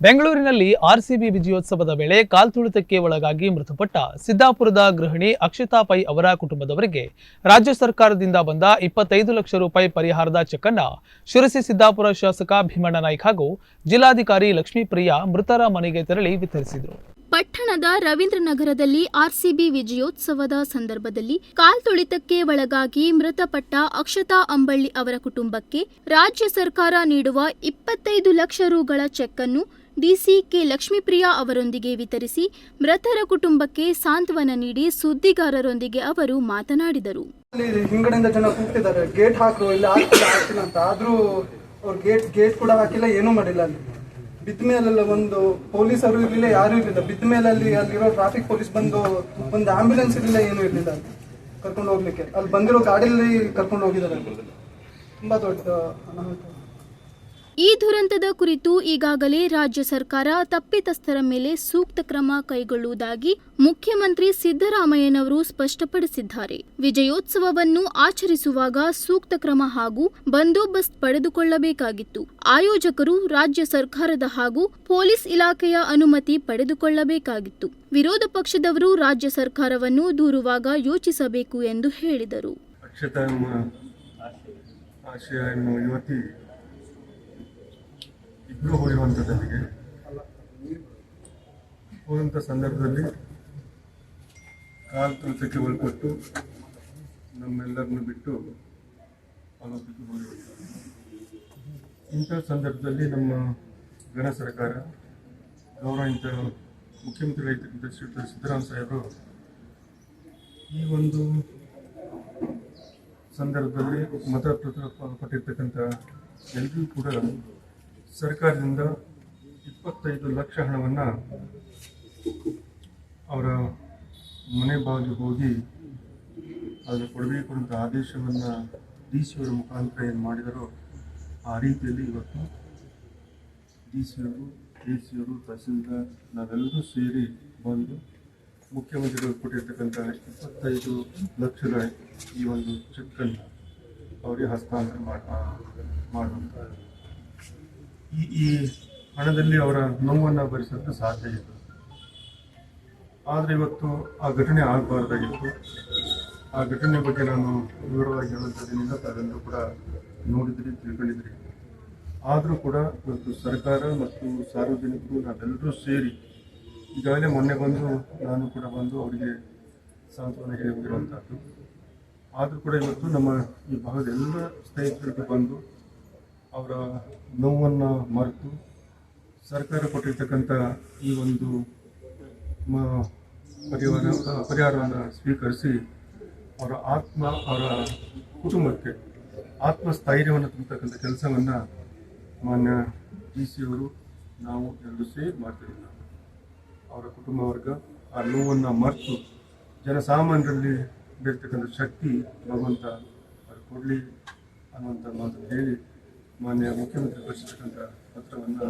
ಬೆಂಗಳೂರಿನಲ್ಲಿ ಆರ್ಸಿಬಿ ವಿಜಯೋತ್ಸವದ ವೇಳೆ ಕಾಲ್ತುಳಿತಕ್ಕೆ ಒಳಗಾಗಿ ಮೃತಪಟ್ಟ ಸಿದ್ದಾಪುರದ ಗೃಹಿಣಿ ಅಕ್ಷತಾ ಪೈ ಅವರ ಕುಟುಂಬದವರಿಗೆ ರಾಜ್ಯ ಸರ್ಕಾರದಿಂದ ಬಂದ ಇಪ್ಪತ್ತೈದು ಲಕ್ಷ ರೂಪಾಯಿ ಪರಿಹಾರದ ಚೆಕ್ ಅನ್ನ ಶಿರಸಿ ಸಿದ್ದಾಪುರ ಶಾಸಕ ಭೀಮಣ್ಣ ನಾಯ್ಕ ಹಾಗೂ ಜಿಲ್ಲಾಧಿಕಾರಿ ಲಕ್ಷ್ಮೀಪ್ರಿಯಾ ಮೃತರ ಮನೆಗೆ ತೆರಳಿ ವಿತರಿಸಿದರು. ಪಟ್ಟಣದ ರವೀಂದ್ರನಗರದಲ್ಲಿ ಆರ್ಸಿಬಿ ವಿಜಯೋತ್ಸವದ ಸಂದರ್ಭದಲ್ಲಿ ಕಾಲ್ತುಳಿತಕ್ಕೆ ಒಳಗಾಗಿ ಮೃತಪಟ್ಟ ಅಕ್ಷತಾ ಅಂಬಳ್ಳಿ ಅವರ ಕುಟುಂಬಕ್ಕೆ ರಾಜ್ಯ ಸರ್ಕಾರ ನೀಡುವ ಇಪ್ಪತ್ತೈದು ಲಕ್ಷ ರೂಗಳ ಚೆಕ್ ಅನ್ನು ಡಿಸಿ ಕೆ ಲಕ್ಷ್ಮೀಪ್ರಿಯಾ ಅವರೊಂದಿಗೆ ವಿತರಿಸಿ ಮೃತರ ಕುಟುಂಬಕ್ಕೆ ಸಾಂತ್ವನ ನೀಡಿ ಸುದ್ದಿಗಾರರೊಂದಿಗೆ ಅವರು ಮಾತನಾಡಿದರು. ಹಿಂಗಡೆಯಿಂದ ಜನ ಕೂಗ್ತಿದ್ದಾರೆ. ಗೇಟ್ ಹಾಕು ಇಲ್ಲ ಅಂತ. ಆದ್ರೂ ಅವ್ರು ಗೇಟ್ ಗೇಟ್ ಕೂಡ ಹಾಕಿಲ್ಲ, ಏನೂ ಮಾಡಿಲ್ಲ ಅಲ್ಲಿ. ಬಿದ್ದ ಮೇಲೆಲ್ಲ ಒಂದು ಪೊಲೀಸರು ಇರಲಿಲ್ಲ, ಯಾರು ಇರಲಿಲ್ಲ. ಬಿದ್ದ ಮೇಲೆ ಅಲ್ಲಿ ಅಲ್ಲಿರೋ ಟ್ರಾಫಿಕ್ ಪೊಲೀಸ್ ಬಂದು, ಒಂದು ಆಂಬ್ಯುಲೆನ್ಸ್ ಇರಲಿಲ್ಲ, ಏನೂ ಇರಲಿಲ್ಲ ಅಲ್ಲಿ. ಕರ್ಕೊಂಡು ಹೋಗ್ಲಿಕ್ಕೆ. ಅಲ್ಲಿ ಬಂದಿರೋ ಗಾಡಿಯಲ್ಲಿ ಕರ್ಕೊಂಡು ಹೋಗಿದ್ದಾರೆ. ತುಂಬಾ ದೊಡ್ಡ ಅನಾಹುತ. ಈ ದುರಂತದ ಕುರಿತು ಈಗಾಗಲೇ ರಾಜ್ಯ ಸರ್ಕಾರ ತಪ್ಪಿತಸ್ಥರ ಮೇಲೆ ಸೂಕ್ತ ಕ್ರಮ ಕೈಗೊಳ್ಳುವುದಾಗಿ ಮುಖ್ಯಮಂತ್ರಿ ಸಿದ್ದರಾಮಯ್ಯನವರು ಸ್ಪಷ್ಟಪಡಿಸಿದ್ದಾರೆ. ವಿಜಯೋತ್ಸವವನ್ನು ಆಚರಿಸುವಾಗ ಸೂಕ್ತ ಕ್ರಮ ಹಾಗೂ ಬಂದೋಬಸ್ತ್ ಪಡೆದುಕೊಳ್ಳಬೇಕಾಗಿತ್ತು. ಆಯೋಜಕರು ರಾಜ್ಯ ಸರ್ಕಾರದ ಹಾಗೂ ಪೊಲೀಸ್ ಇಲಾಖೆಯ ಅನುಮತಿ ಪಡೆದುಕೊಳ್ಳಬೇಕಾಗಿತ್ತು. ವಿರೋಧ ಪಕ್ಷದವರು ರಾಜ್ಯ ಸರ್ಕಾರವನ್ನು ದೂರುವಾಗ ಯೋಚಿಸಬೇಕು ಎಂದು ಹೇಳಿದರು. ಯುವತಿ ಹೋಗಿರುವಂಥದ್ದಲ್ಲಿಗೆ ಹೋದಂಥ ಸಂದರ್ಭದಲ್ಲಿ ಕಾಲು ತುಳಿತಕ್ಕೆ ಒಳಪಟ್ಟು ನಮ್ಮೆಲ್ಲರನ್ನು ಬಿಟ್ಟು ಹೋಗಿರುವಂಥದ್ದು ಇಂಥ ಸಂದರ್ಭದಲ್ಲಿ ನಮ್ಮ ಗಣ ಸರ್ಕಾರ ಗೌರವಿತ ಮುಖ್ಯಮಂತ್ರಿಗಳಾಗಿರ್ತಕ್ಕಂಥ ಶ್ರೀ ಸಿದ್ದರಾಮ ಸಾಹೇಬರು ಈ ಒಂದು ಸಂದರ್ಭದಲ್ಲಿ ಮತ ಪ್ರತಿ- ಪಟ್ಟಿರ್ತಕ್ಕಂಥ ಎಲ್ರಿಗೂ ಕೂಡ ಸರ್ಕಾರದಿಂದ ಇಪ್ಪತ್ತೈದು ಲಕ್ಷ ಹಣವನ್ನು ಅವರ ಮನೆ ಬಾಗಿಲು ಹೋಗಿ ಅದನ್ನು ಕೊಡಬೇಕು ಅಂತ ಆದೇಶವನ್ನು ಡಿ ಸಿ ಅವರ ಮುಖಾಂತರ ಏನು ಮಾಡಿದರೋ ಆ ರೀತಿಯಲ್ಲಿ ಇವತ್ತು ಡಿ ಸಿ ಅವರು ಡಿ ಸಿ ಅವರು, ತಹಸೀಲ್ದಾರ್ ನಾವೆಲ್ಲರೂ ಸೇರಿ ಬಂದು ಮುಖ್ಯಮಂತ್ರಿಗಳು ಕೊಟ್ಟಿರ್ತಕ್ಕಂಥ ಇಪ್ಪತ್ತೈದು ಲಕ್ಷದ ಈ ಒಂದು ಚೆಕ್ಕನ್ನು ಅವರಿಗೆ ಹಸ್ತಾಂತರ ಮಾಡ ಮಾಡುವಂಥ ಈ ಹಣದಲ್ಲಿ ಅವರ ನೋವನ್ನು ಭರಿಸೋಕ್ಕೆ ಸಾಧ್ಯ ಇತ್ತು ಆದರೆ ಇವತ್ತು ಆ ಘಟನೆ ಆಗಬಾರ್ದಾಗಿತ್ತು. ಆ ಘಟನೆ ಬಗ್ಗೆ ನಾನು ವಿವರವಾಗಿ ಹೇಳುವಂಥದ್ದೇನಿಲ್ಲ ತಾವೆಲ್ಲರೂ ಕೂಡ ನೋಡಿದ್ರಿ, ತಿಳ್ಕೊಂಡಿದ್ರಿ. ಆದರೂ ಕೂಡ ಇವತ್ತು ಸರ್ಕಾರ ಮತ್ತು ಸಾರ್ವಜನಿಕರು ನಾವೆಲ್ಲರೂ ಸೇರಿ ಈಗಾಗಲೇ ಮೊನ್ನೆ ಬಂದು ನಾನು ಕೂಡ ಬಂದು ಅವರಿಗೆ ಸಾಂತ್ವನ ಹೇಳಿ ಹೋಗಿರುವಂಥದ್ದು ಆದರೂ ಕೂಡ ಇವತ್ತು ನಮ್ಮ ಈ ಭಾಗದ ಎಲ್ಲ ಸ್ನೇಹಿತರಿಗೆ ಬಂದು ಅವರ ನೋವನ್ನು ಮರೆತು ಸರ್ಕಾರ ಕೊಟ್ಟಿರ್ತಕ್ಕಂಥ ಈ ಒಂದು ಪರಿಹಾರ ಪರಿಹಾರವನ್ನು ಸ್ವೀಕರಿಸಿ ಅವರ ಆತ್ಮ, ಅವರ ಕುಟುಂಬಕ್ಕೆ ಆತ್ಮಸ್ಥೈರ್ಯವನ್ನು ತುಂಬತಕ್ಕಂಥ ಕೆಲಸವನ್ನು ಮಾನ್ಯ ಡಿ ಸಿ ಅವರು ನಾವು ಎಲ್ಲರೂ ಸೇರಿ ಮಾಡ್ತಿದ್ದೀವಿ ಅವರ ಕುಟುಂಬ ವರ್ಗ, ಆ ನೋವನ್ನು ಮರೆತು ಜನಸಾಮಾನ್ಯರಲ್ಲಿ ಬೇರ್ತಕ್ಕಂಥ ಶಕ್ತಿ ಭಗವಂತ ಅವರು ಕೊಡಲಿ ಅನ್ನುವಂಥ ಮಾತು ಹೇಳಿ ಮಾನ್ಯ ಮುಖ್ಯಮಂತ್ರಿ ಪತ್ರವನ್ನು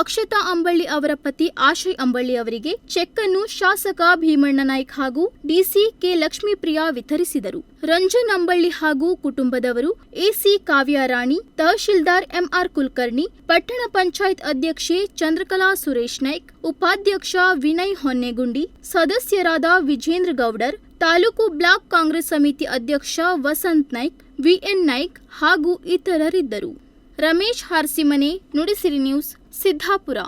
ಅಕ್ಷತಾ ಅಂಬಳ್ಳಿ ಅವರ ಪತಿ ಆಶಯ್ ಅಂಬಳ್ಳಿ ಅವರಿಗೆ ಚೆಕ್ ಅನ್ನು ಶಾಸಕ ಭೀಮಣ್ಣ ನಾಯ್ಕ್ ಹಾಗೂ ಡಿಸಿ ಕೆ ಲಕ್ಷ್ಮೀಪ್ರಿಯಾ ವಿತರಿಸಿದರು. ರಂಜನ್ ಅಂಬಳ್ಳಿ ಹಾಗೂ ಕುಟುಂಬದವರು ಎಸಿ ಕಾವ್ಯಾರಾಣಿ, ತಹಶೀಲ್ದಾರ್ ಎಂಆರ್ ಕುಲಕರ್ಣಿ, ಪಟ್ಟಣ ಪಂಚಾಯತ್ ಅಧ್ಯಕ್ಷೆ ಚಂದ್ರಕಲಾ ಸುರೇಶ್ ನಾಯ್ಕ್, ಉಪಾಧ್ಯಕ್ಷ ವಿನಯ್ ಹೊನ್ನೆಗುಂಡಿ, ಸದಸ್ಯರಾದ ವಿಜೇಂದ್ರ ಗೌಡರ್ ತಾಲೂಕು ಬ್ಲಾಕ್ ಕಾಂಗ್ರೆಸ್ ಸಮಿತಿ ಅಧ್ಯಕ್ಷ ವಸಂತ್ ನಾಯ್ಕ್, ವಿಎನ್ ನಾಯ್ಕ್ ಹಾಗೂ ಇತರರಿದ್ದರು. ರಮೇಶ್ ಹಾರ್ಸಿಮನೆ, ನುಡಿಸಿರಿ ನ್ಯೂಸ್, ಸಿದ್ದಾಪುರ.